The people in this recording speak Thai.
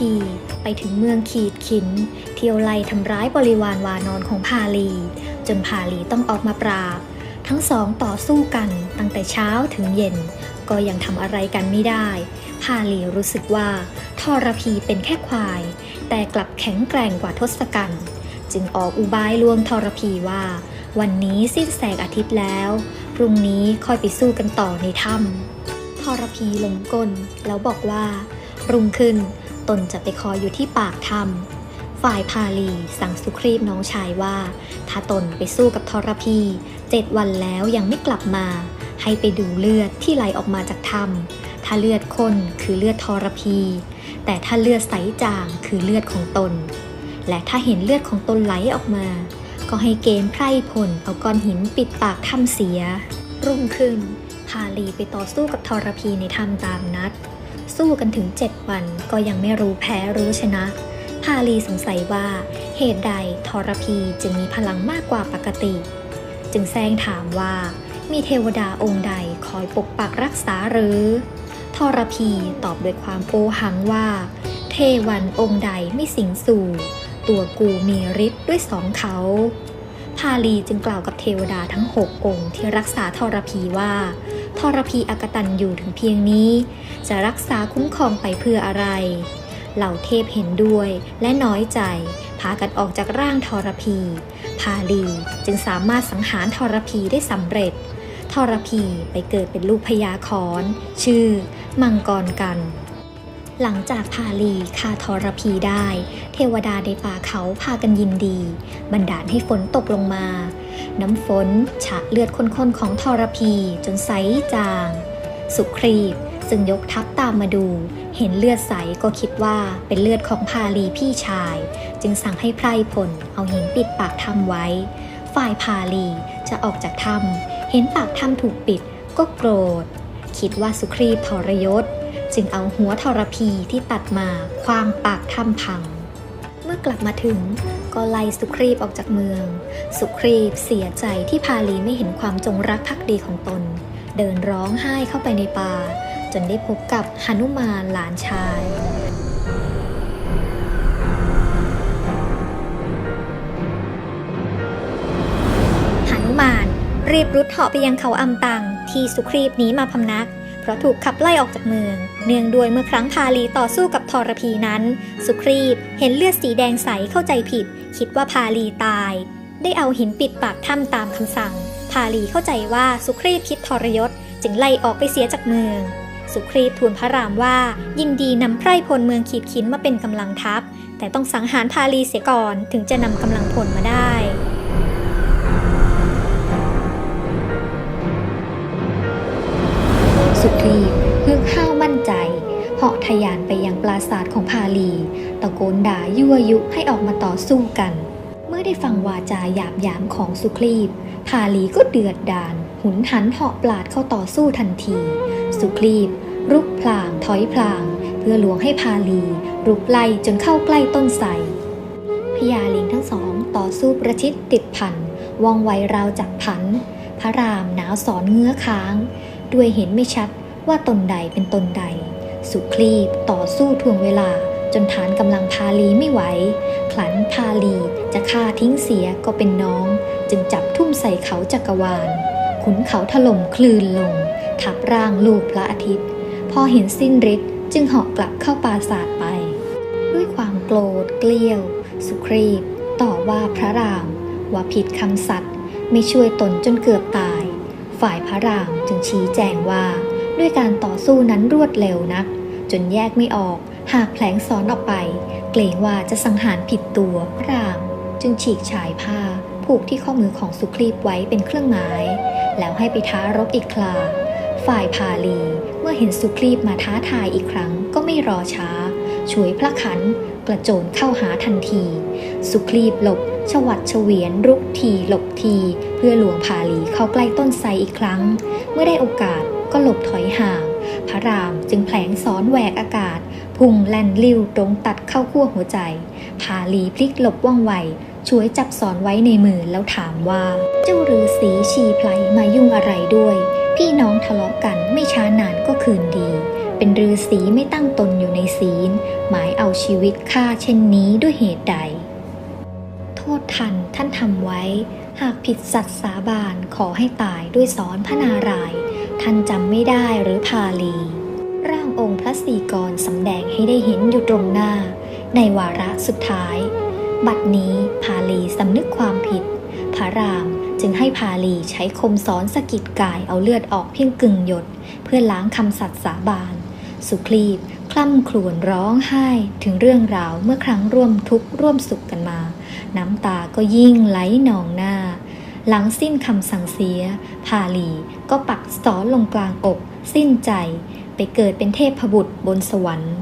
พีไปถึงเมืองขีดขิน เที่ยวไล่ทำร้ายบริวารวานอนของพาลี จนพาลีต้องออกมาปราบ ทั้งสองต่อสู้กันตั้งแต่เช้าถึงเย็น ก็ยังทำอะไรกันไม่ได้ พาลีรู้สึกว่าทรพีเป็นแค่ควาย แต่กลับแข็งแกร่งกว่าทศกัณฐ์จึงออกอุบายลวงทรพีว่า วันนี้สิ้นแสงอาทิตย์แล้ว พรุ่งนี้ค่อยไปสู้กันต่อในถ้ำทรพีลงกลแล้วบอกว่า รุ่งขึ้น ตนจะไปคอยอยู่ที่ปากถ้ำฝ่ายพาลีสั่งสุครีบน้องชายว่า ถ้าตนไปสู้กับทรพีเจ็ดวันแล้วยังไม่กลับมา ให้ไปดูเลือดที่ไหลออกมาจากถ้ำถ้าเลือดข้นคือเลือดทรพี แต่ถ้าเลือดใสจางคือเลือดของตน และถ้าเห็นเลือดของตนไหลออกมา ก็ให้เกณฑ์ไพร่พลเอาก้อนหินปิดปากถ้ำเสีย รุ่งขึ้นพาลีไปต่อสู้กับทรพีในถ้ำตามนัด สู้กันถึง 7 วันก็ยังไม่รู้แพ้รู้ชนะ พาลีสงสัยว่า เหตุใดทรพีจึงมีพลังมากกว่าปกติ จึงแซงถามว่า มีเทวดาองค์ใดคอยปกปักรักษาหรือทรพีตอบด้วยความโอหังว่า เทวันองค์ใดไม่สิงสู่ ตัวกูมีฤทธิ์ด้วยสองเขาพาลีจึงกล่าวกับเทวดาทั้งหกองค์ที่รักษาทรพีว่า ทรพีอากตันอยู่ถึงเพียงนี้ จะรักษาคุ้มครองไปเพื่ออะไร เหล่าเทพเห็นด้วยและน้อยใจ พากันออกจากร่างทรพีพาลีจึงสามารถสังหารทรพีได้สำเร็จทรพีไปเกิดเป็นลูกพญาคอนชื่อ มังกรกัน หลังจากพาลีฆ่าทรพีได้ เทวดาในป่าเขาพากันยินดี บันดาลให้ฝนตกลงมา น้ำฝนฉะเลือดข้นๆของทรพีจนใสจาง สุครีบซึ่งยกทัพตามมาดู เห็นเลือดใสก็คิดว่าเป็นเลือดของพาลีพี่ชาย จึงสั่งให้ไพรพลเอาหินปิดปากถ้ำไว้ ฝ่ายพาลีจะออกจากถ้ำเห็นปากถ้ำถูกปิดก็โกรธ คิดว่าสุครีบทรยศ จึงเอาหัวทรพีที่ตัดมาคว้างปากถ้ำพัง เมื่อกลับมาถึงก็ไล่สุครีบออกจากเมือง สุครีบเสียใจที่พาลีไม่เห็นความจงรักภักดีของตน เดินร้องไห้เข้าไปในป่า จนได้พบกับหนุมานหลานชายหนุมานรีบรุดเหาะไปยังเขาอำตังที่สุครีบหนีมาพำนัก ราะถูกขับไล่ออกจากเมือง เนื่องด้วยเมื่อครั้งพาลีต่อสู้กับทรพีนั้น สุครีบเห็นเลือดสีแดงใสเข้าใจผิด คิดว่าพาลีตาย ได้เอาหินปิดปากถ้ำตามคำสั่ง พาลีเข้าใจว่าสุครีบคิดทรยศ จึงไล่ออกไปเสียจากเมือง สุครีบทูลพระรามว่า ยินดีนำไพร่พลเมืองขีดขินมาเป็นกำลังทัพ แต่ต้องสังหารพาลีเสียก่อนถึงจะนำกำลังพลมาได้ ครีบฮึกห้าวมั่นใจ เหาะทะยานไปยังปราสาทของพาลี ตะโกนด่ายั่วยุให้ออกมาต่อสู้กัน เมื่อได้ฟังวาจาหยาบยามของสุครีบพาลีก็เดือดดาลหุนหันเหาะปลาดเข้าต่อสู้ทันที สุครีบรุกพลางถอยพลาง เพื่อลวงให้พาลี รุกไล่จนเข้าใกล้ต้นไทรพญาลิงทั้งสองต่อสู้ประชิดติดพันว่องไวราวจับพัน พระรามหนาวสอนเงื้อค้าง ด้วยเห็นไม่ชัด ว่าตนใดเป็นตนใด สุคลีบต่อสู้ทวงเวลา จนฐานกำลังพาลีไม่ไหวขลันพาลีจะฆ่าทิ้งเสียก็เป็นน้อง จึงจับทุ่มใส่เขาจักรวาล ขุนเขาถล่มคลื่นลง ทับร่างลูกพระอาทิตย์ พอเห็นสิ้นฤทธิ์จึงเหาะกลับเข้าปราสาทไป ด้วยความโกรธเกลียว สุครีบต่อว่าพระรามว่าผิดคำสัตย์ไม่ช่วยตนจนเกือบตาย ฝ่ายพระรามจึงชี้แจงว่า ด้วยการต่อสู้นั้นรวดเร็วนัก จนแยกไม่ออก หากแผลงซ้อนออกไป เกรงว่าจะสังหารผิดตัวพระรามจึงฉีกฉายผ้า ผูกที่ข้อมือของสุครีบไว้เป็นเครื่องหมาย แล้วให้ไปท้ารบอีกคราฝ่ายพาลีเมื่อเห็นสุครีบมาท้าทายอีกครั้งก็ไม่รอช้าช่วยพระขันกระโจนเข้าหาทันที สุครีบหลบ ชวัดเฉวียนรุกทีหลบที เพื่อหลวงพาลีเข้าใกล้ต้นไทรอีกครั้ง เมื่อได้โอกาส ก็หลบถอยห่าง พระรามจึงแผลงซ้อนแหวกอากาศ พุ่งแล่นลิ้วตรงตัดเข้าขั้วหัวใจ พาลีพลิกหลบว่องไวช่วยจับสอนไว้ในมือแล้วถามว่า เจ้าฤาษีชีไพรมายุ่งอะไรด้วย พี่น้องทะเลาะกันไม่ช้านานก็คืนดี เป็นฤาษีไม่ตั้งตนอยู่ในศีล หมายเอาชีวิตฆ่าเช่นนี้ด้วยเหตุใด โทษทันท่านทำไว้ หากผิดสัตย์สาบานขอให้ตายด้วยสอนพระนารายณ์ ท่านจำไม่ได้หรือพาลี ร่างองค์พระสีกรสำแดงให้ได้เห็นอยู่ตรงหน้า ในวาระสุดท้าย บัดนี้พาลีสำนึกความผิด พระรามจึงให้พาลีใช้คมซ้อนสะกิดกายเอาเลือดออกเพียงกึ่งหยด เพื่อล้างคำสัตย์สาบาน สุคลีบคล่ำครวญร้องไห้ถึงเรื่องราวเมื่อครั้งร่วมทุกข์ร่วมสุขกันมา น้ำตาก็ยิ่งไหลนองหน้า หลังสิ้นคำสั่งเสีย พาลีก็ปักสอนลงกลางอก สิ้นใจ ไปเกิดเป็นเทพบุตรบนสวรรค์